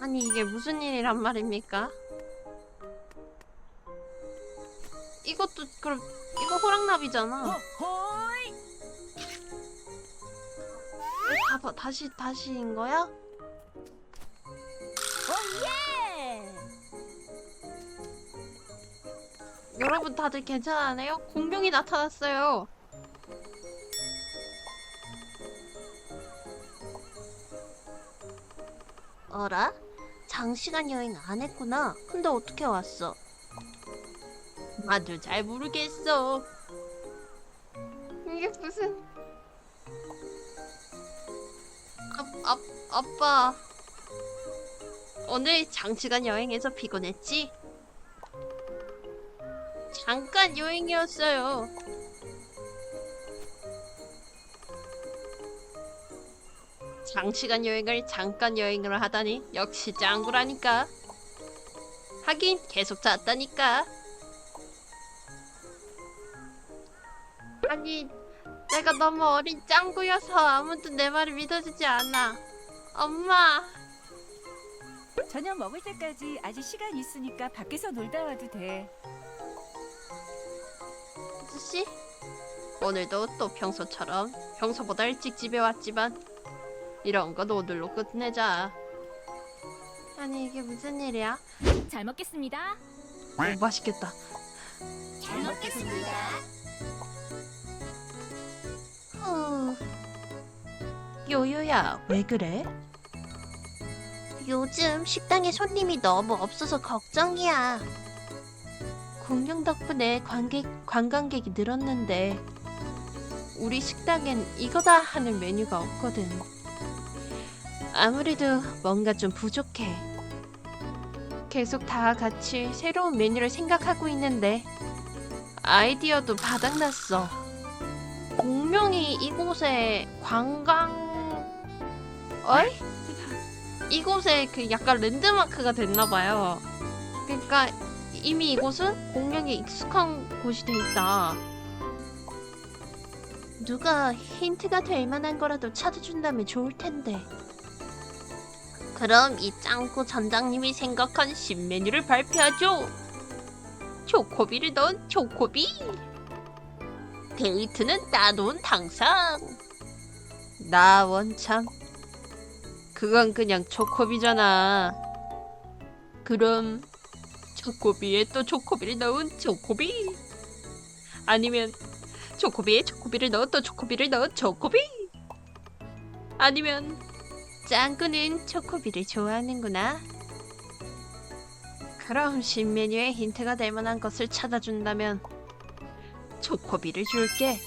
아니 이게 무슨 일이란 말입니까? 이것도 그럼 이거 호랑나비잖아. 호호이 다, 봐- 다시 다시인 거야? 오예 여러분 다들 괜찮아요? 공룡이 나타났어요. 어라? 장시간 여행 안 했구나. 근데 어떻게 왔어? 나도 잘 모르겠어. 이게 무슨... 아, 아, 아빠. 오늘 장시간 여행해서 피곤했지? 잠깐 여행이었어요. 장시간 여행을 잠깐 여행을 하다니 역시 짱구라니까. 하긴 계속 잤다니까. 아니 내가 너무 어린 짱구여서 아무도 내 말을 믿어주지 않아. 엄마. 저녁 먹을 때까지 아직 시간 있으니까 밖에서 놀다 와도 돼 아저씨 오늘도 또 평소처럼 평소보다 일찍 집에 왔지만 이런 건 오늘로 끝내자. 아니 이게 무슨 일이야? 잘 먹겠습니다. 오 맛있겠다. 잘 먹겠습니다. 후... 요요야 왜 그래? 요즘 식당에 손님이 너무 없어서 걱정이야. 공룡 덕분에 관객, 관광객이 늘었는데 우리 식당엔 이거다 하는 메뉴가 없거든 아무래도 뭔가 좀 부족해 계속 다 같이 새로운 메뉴를 생각하고 있는데 아이디어도 바닥났어 공룡이 이곳에 관광 어이? 이곳에 그 약간 랜드마크가 됐나봐요. 그러니까 이미 이곳은 공룡에 익숙한 곳이 돼 있다. 누가 힌트가 될 만한 거라도 찾아준다면 좋을 텐데. 그럼 이 짱구 전장님이 생각한 신메뉴를 발표하죠. 초코비를 넣은 초코비. 데이트는 따놓은 당상. 나 원참. 그건 그냥 초코비잖아. 그럼 초코비에 또 초코비를 넣은 초코비. 아니면 초코비에 초코비를 또 초코비를 넣은 초코비. 아니면 짱구는 초코비를 좋아하는구나. 그럼 신메뉴에 힌트가 될 만한 것을 찾아준다면 초코비를 줄게.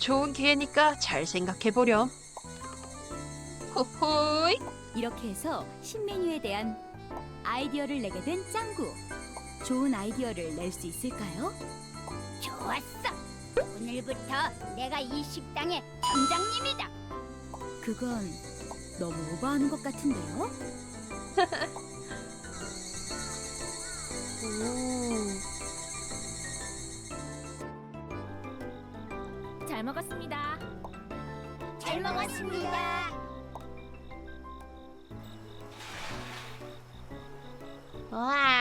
좋은 기회니까 잘 생각해보렴. 호호이. 이렇게 해서 신메뉴에 대한 아이디어를 내게 된 짱구. 좋은 아이디어를 낼 수 있을까요? 좋았어. 오늘부터 내가 이 식당의 점장님이다. 그건 너무 오버하는 것 같은데요? 오. 잘 먹었습니다. 잘 먹었습니다. 와.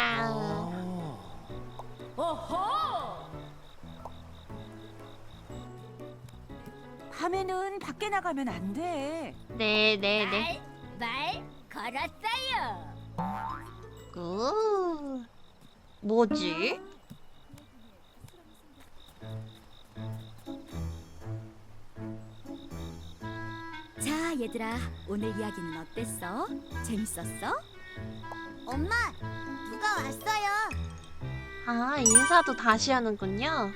밤에는 밖에 나가면 안 돼 네 네 네. 말, 말 걸었어요. 오. 뭐지? 자, 얘들아. 오늘 이야기는 어땠어? 재밌었어? 엄마, 누가 왔어요? 아 인사도 다시 하는군요.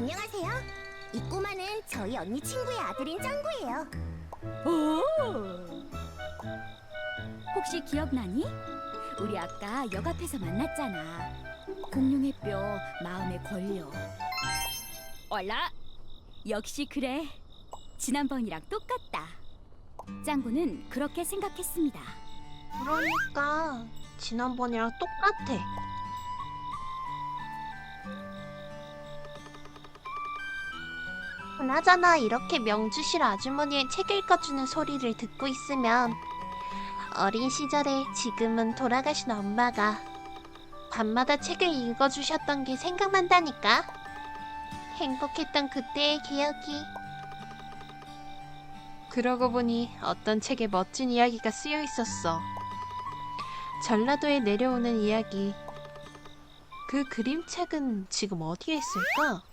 안녕하세요. 이 꼬마는 저희 언니 친구의 아들인 짱구예요. 오 혹시 기억나니? 우리 아까 역 앞에서 만났잖아. 공룡의 뼈 마음에 걸려. 얼라. 역시 그래. 지난번이랑 똑같다. 짱구는 그렇게 생각했습니다. 그러니까 지난번이랑 똑같아. 그나저나 이렇게 명주실 아주머니의 책 읽어주는 소리를 듣고 있으면 어린 시절에 지금은 돌아가신 엄마가 밤마다 책을 읽어주셨던 게 생각난다니까. 행복했던 그때의 기억이. 그러고 보니 어떤 책에 멋진 이야기가 쓰여 있었어. 전라도에 내려오는 이야기. 그 그림책은 지금 어디에 있을까?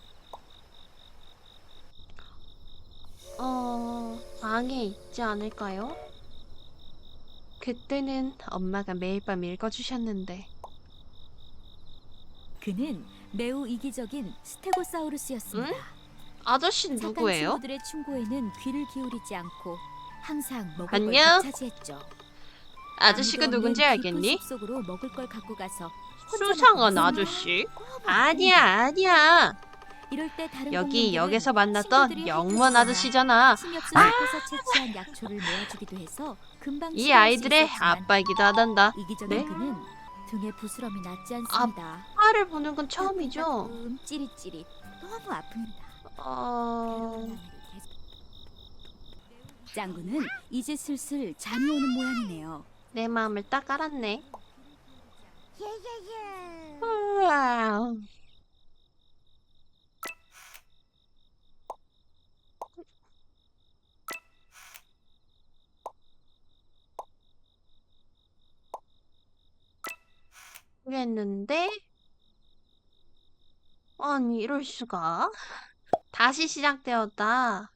어, 방에 있지 않을까요? 그때는 엄마가 매일 밤 읽어주셨는데. 그는 매우 이기적인 스테고사우루스였습니다. 아저씨는 착한 누구예요? 친구들의 충고에는 귀를 기울이지 않고 항상 먹을 안녕? 걸 차지했죠. 아저씨가 아무도 누군지 알겠니? 깊은 숲속으로 먹을 걸 갖고 가서 혼자 수상한 아저씨? 아니야, 아니야. 이럴 때 다른 여기 공룡들은 역에서 만났던 친구들이 해주거나 아저씨잖아. 숲에서 채취한 약초를 모아주기도 해서 금방 이 치료할 수 아이들의 있었지만 아빠이기도 하단다. 이기적인 네? 그는 등에 부스럼이 낫지 않습니다. 화를 보는 건 처음이죠. 찌릿찌릿 너무 아픕니다. 어... 짱구는 이제 슬슬 잠이 오는 모양이네요. 내 마음을 딱 알았네. 예예예. 그랬는데 아니 이럴 수가 다시 시작되었다.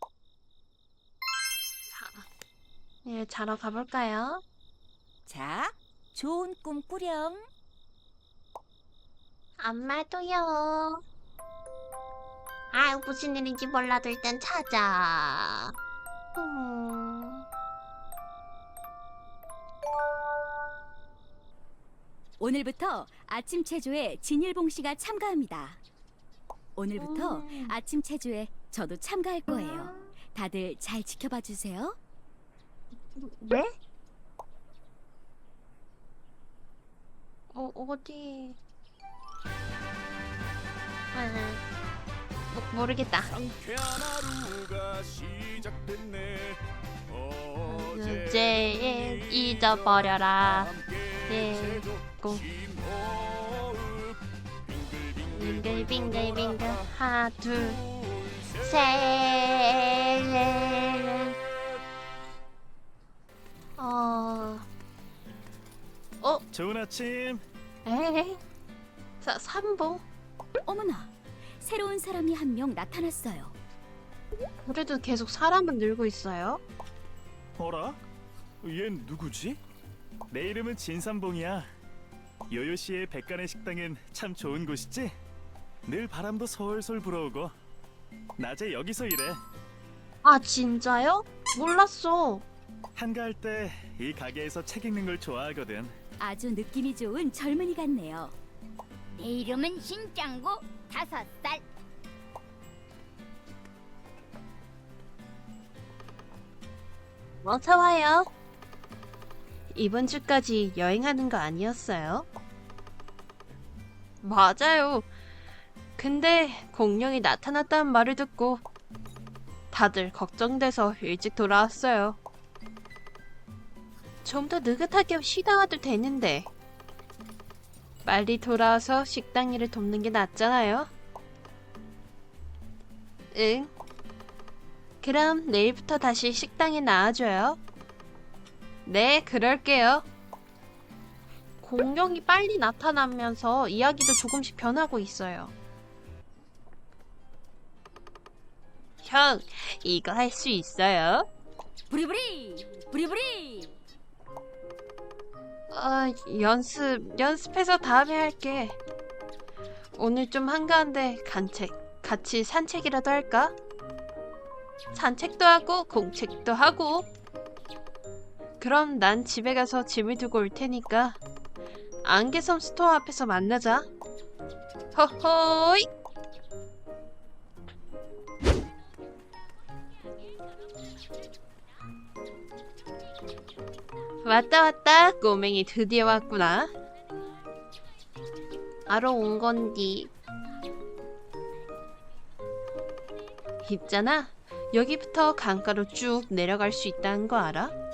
자, 일 자러 가볼까요? 자, 좋은 꿈 꾸렴. 엄마도요. 아, 무슨 일인지 몰라도 일단 찾아. 음. 오늘부터 아침 체조에 진일봉 씨가 참가합니다. 오늘부터 음. 아침 체조에 저도 참가할 거예요. 다들 잘 지켜봐 주세요. 네? 어, 어디? 아, 모, 모르겠다. 상쾌한 하루가 시작됐네 어제 어제 잊어버려라. 네, 고. 빙글빙글빙글 하나 둘 셋. 어. 어? 좋은 아침 에이. 사, 삼봉? 어머나, 새로운 사람이 한 명 나타났어요. 그래도 계속 사람은 늘고 있어요. 어라? 얜 누구지? 내 이름은 진삼봉이야 요요 씨의 백간의 식당은 참 좋은 곳이지? 늘 바람도 솔솔 불어오고 낮에 여기서 일해 아, 진짜요? 몰랐어. 한가할 때 이 가게에서 책 읽는 걸 좋아하거든 아주 느낌이 좋은 젊은이 같네요. 내 이름은 신짱구 다섯 살. 어서 와요. 이번 주까지 여행하는 거 아니었어요? 맞아요. 근데 공룡이 나타났다는 말을 듣고 다들 걱정돼서 일찍 돌아왔어요. 좀 더 느긋하게 쉬다 와도 되는데 빨리 돌아와서 식당 일을 돕는 게 낫잖아요. 응. 그럼 내일부터 다시 식당에 나와줘요. 네, 그럴게요. 공룡이 빨리 나타나면서 이야기도 조금씩 변하고 있어요. 형, 이거 할 수 있어요? 부리부리, 부리부리. 아, 연습, 연습해서 다음에 할게. 오늘 좀 한가한데 간책, 같이 산책이라도 할까? 산책도 하고 공책도 하고. 그럼 난 집에 가서 짐을 두고 올 테니까 안개섬 스토어 앞에서 만나자. 허허이. 왔다 왔다 꼬맹이 드디어 왔구나 알아 온 건디 있잖아. 여기부터 강가로 쭉 내려갈 수 있다는 거 알아?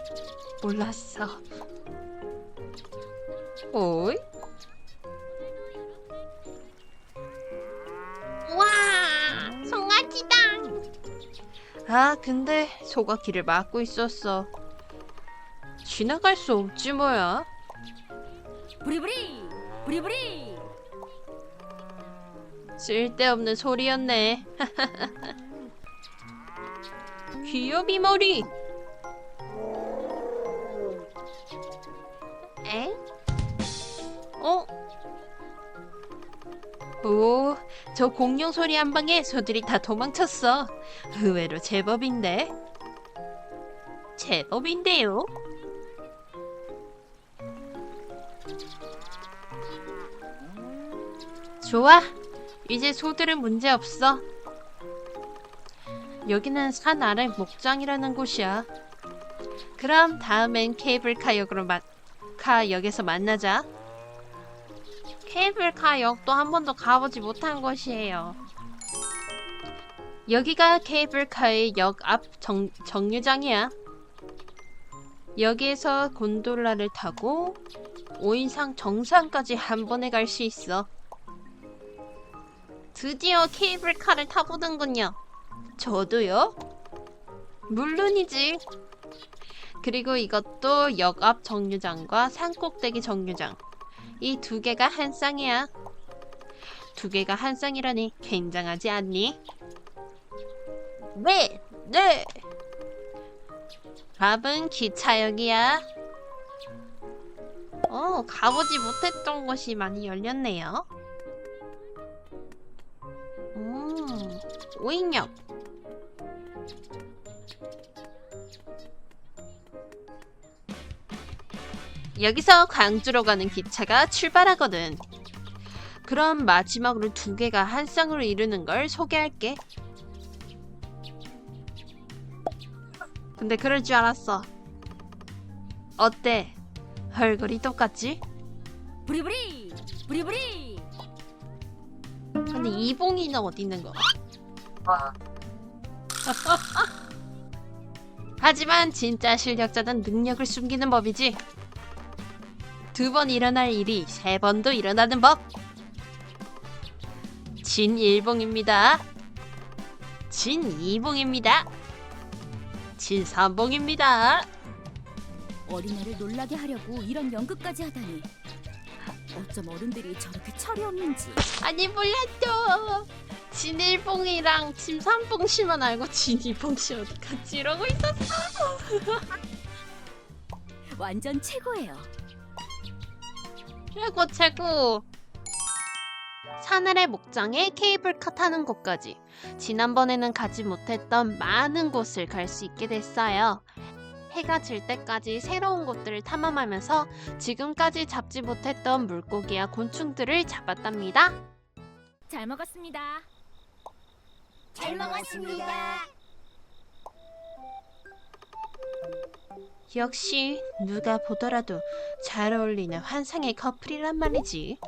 몰랐어. 오이? 와, 송아지당. 아, 근데 소가 길을 막고 있었어. 지나갈 수 없지 뭐야. 부리부리 부리부리 쓸데없는 소리였네. 귀요미 머리. 에? 어? 오, 저 공룡 소리 한 방에 소들이 다 도망쳤어. 의외로 제법인데. 제법인데요. 좋아. 이제 소들은 문제 없어. 여기는 산 아래 목장이라는 곳이야. 그럼 다음엔 케이블카 역으로 마, 카 역에서 만나자. 케이블카 역도 한 번도 가보지 못한 곳이에요. 여기가 케이블카의 역 앞 정류장이야. 여기에서 곤돌라를 타고 오인상 정상까지 한 번에 갈 수 있어. 드디어 케이블카를 타보는군요. 저도요? 물론이지. 그리고 이것도 역 앞 정류장과 산꼭대기 정류장. 이 두 개가 한 쌍이야. 두 개가 한 쌍이라니 굉장하지 않니? 네, 네. 답은 기차역이야. 어, 가보지 못했던 곳이 많이 열렸네요. 음, 오인역. 여기서 광주로 가는 기차가 출발하거든. 그럼 마지막으로 두 개가 한 쌍으로 이루는 걸 소개할게. 근데 그럴 줄 알았어. 어때? 얼굴이 똑같지? 부리부리 부리부리 근데 이봉이는 어디 있는 거야? 하지만 진짜 실력자는 능력을 숨기는 법이지. 두 번 일어날 일이 세 번도 일어나는 법. 진일봉입니다. 진이봉입니다. 진삼봉입니다. 어린애를 놀라게 하려고 이런 연극까지 하다니 어쩜 어른들이 저렇게 철이 없는지 아니 몰랐죠. 진일봉이랑 진삼봉 씨만 알고 진이봉 씨 어떡하지 이러고 있었어. 완전 최고예요 최고 최고. 사늘의 목장에 케이블카 타는 곳까지 지난번에는 가지 못했던 많은 곳을 갈 수 있게 됐어요. 해가 질 때까지 새로운 곳들을 탐험하면서 지금까지 잡지 못했던 물고기와 곤충들을 잡았답니다. 잘 먹었습니다 잘 먹었습니다. 역시 누가 보더라도 잘 어울리는 환상의 커플이란 말이지.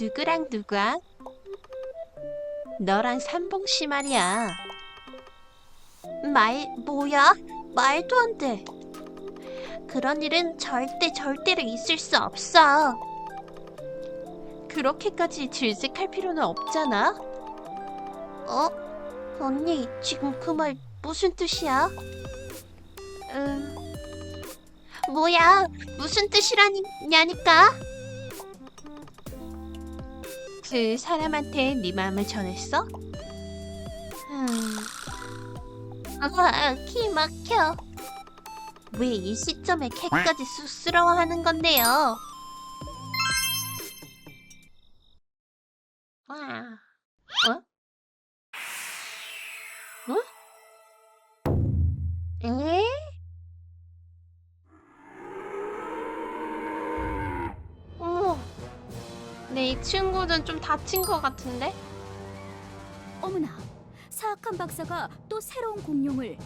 누구랑 누가? 너랑 삼봉 씨 말이야. 말 뭐야? 말도 안 돼. 그런 일은 절대 절대로 있을 수 없어. 그렇게까지 질색할 필요는 없잖아. 어? 언니 지금 그 말 무슨 뜻이야? 음, 뭐야? 무슨 뜻이라냐니까? 그 사람한테 네 마음을 전했어? 음, 아, 키 막혀. 왜 이 시점에 캐까지 쑥스러워하는 건데요? 이 친구는 좀 다친 것 같은데? 어머나 사악한 박사가 또 새로운 공룡을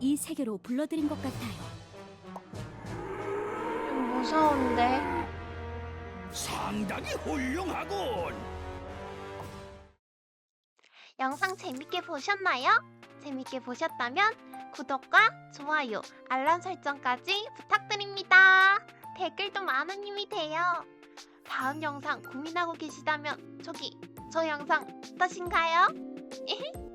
이 세계로 불러들인 것 같아요 좀 무서운데? 상당히 훌륭하군. 영상 재밌게 보셨나요? 재밌게 보셨다면 구독과 좋아요, 알람 설정까지 부탁드립니다. 댓글도 많은 힘이 돼요. 다음 영상 고민하고 계시다면 저기 저 영상 어떠신가요?